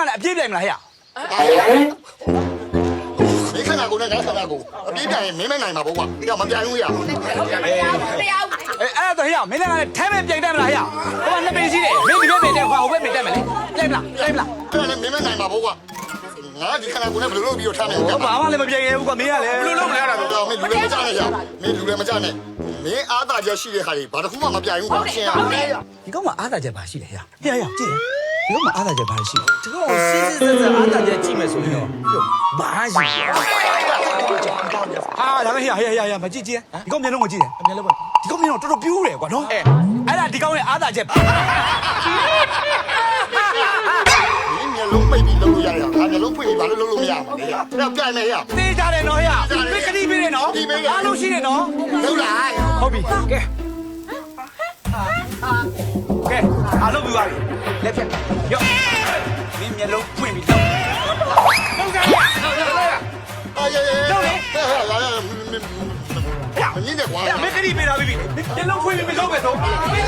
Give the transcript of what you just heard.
င်းကလည်းအပြေးပြိုင်မလားဟဲ့ဒီခဏကိုနဲ့ငါခဏကိုအပြေးပြန်ရင်မင်းမနိုင်မှာပေါ့ကွာဒီကမပြိုင်ဘူးရတရားဦးအဲအဲ့ဒါတော့ဟဲ့မင်းကလည်းထဲမဲ့ပြိုင်တတ်မလားဟဲ့ဟိုကနှစ်ပင်ရှိတယ်မင်းဒီဘက်ပင်တက်ခွာဟိုဘက်ပင်တက်မယ်လေပြိုင်မလားပြိုင်မလားအဲ့ဒါလည်းမင်းမနိုင်မှာပေါ့ကွာငါဒီခဏကိုနဲ့ဘယ်လိုလုပ်ပြီးတော့ထားနေလဲဘာမှလည်းမပြိုင်ရဘူးကွာမင်းကလည်းဘယ်လိုလုပ်လဲအဲ့ဒါတော့မင်းလူလည်းမကြနဲ့ရမင်းလူလည်းမကြနဲ့မင်းအားသာချက်ရှိတဲ့ခါကြီးဘာတစ်ခုမှမပြိုင်ဘူးကွာရှင်းရဒီကောင်မှအားသာချက်ပါရှိတယ်ဟဲ့ဟဲ့ဟဲ့ကြည့် ဒီကောင်မှအားသာချက်ပါရှိတယ်ဒီကောင်စစ်စစ်စစ်အားတာကြကြည့်မယ်ဆိုရင်တော့ဘာရှိလဲဟာဒါပဲဟဲ့ဟဲ့ဟဲ့ဟဲ့မကြည့်ကြည့်ဒီကောင်မျက်လုံးကိုကြည့်တယ်အမြဲလုံးပါဒီကောင်မျက်လုံးတော်တော်ပြူးတယ်ကွာနော်အဲအဲ့ဒါဒီကောင်ရဲ့အားသာချက်ပါမင်းမျက်လုံးပိတ်ပြီးလုပ်လို့ရတယ်ငါမျက်လုံးဖွင့်ပြီးဘာလို့လုပ်လို့မရမှာလဲအဲ့ဒါပြိုင်မယ်ရသိကြတယ်နော်ဟဲ့မင်းကတိပေးတယ်နော်အားလုံးရှိတယ်နော်လုပ်လားဟုတ်ပြီကဲကဲ လုံးပြီးသွားပြီလက်ဖြတ်ရော့မင်းမျက်လုံးပွင့်ပြီတော့လုံးကြရအာရေရေလုပ်လေဟာဟာဟာမင်းနဲ့ကွာမင်းကတိပေးတာပြီမျက်လုံးပွင့်ပြီမလုံးပဲတော့မင်းကတိပေးတာလေ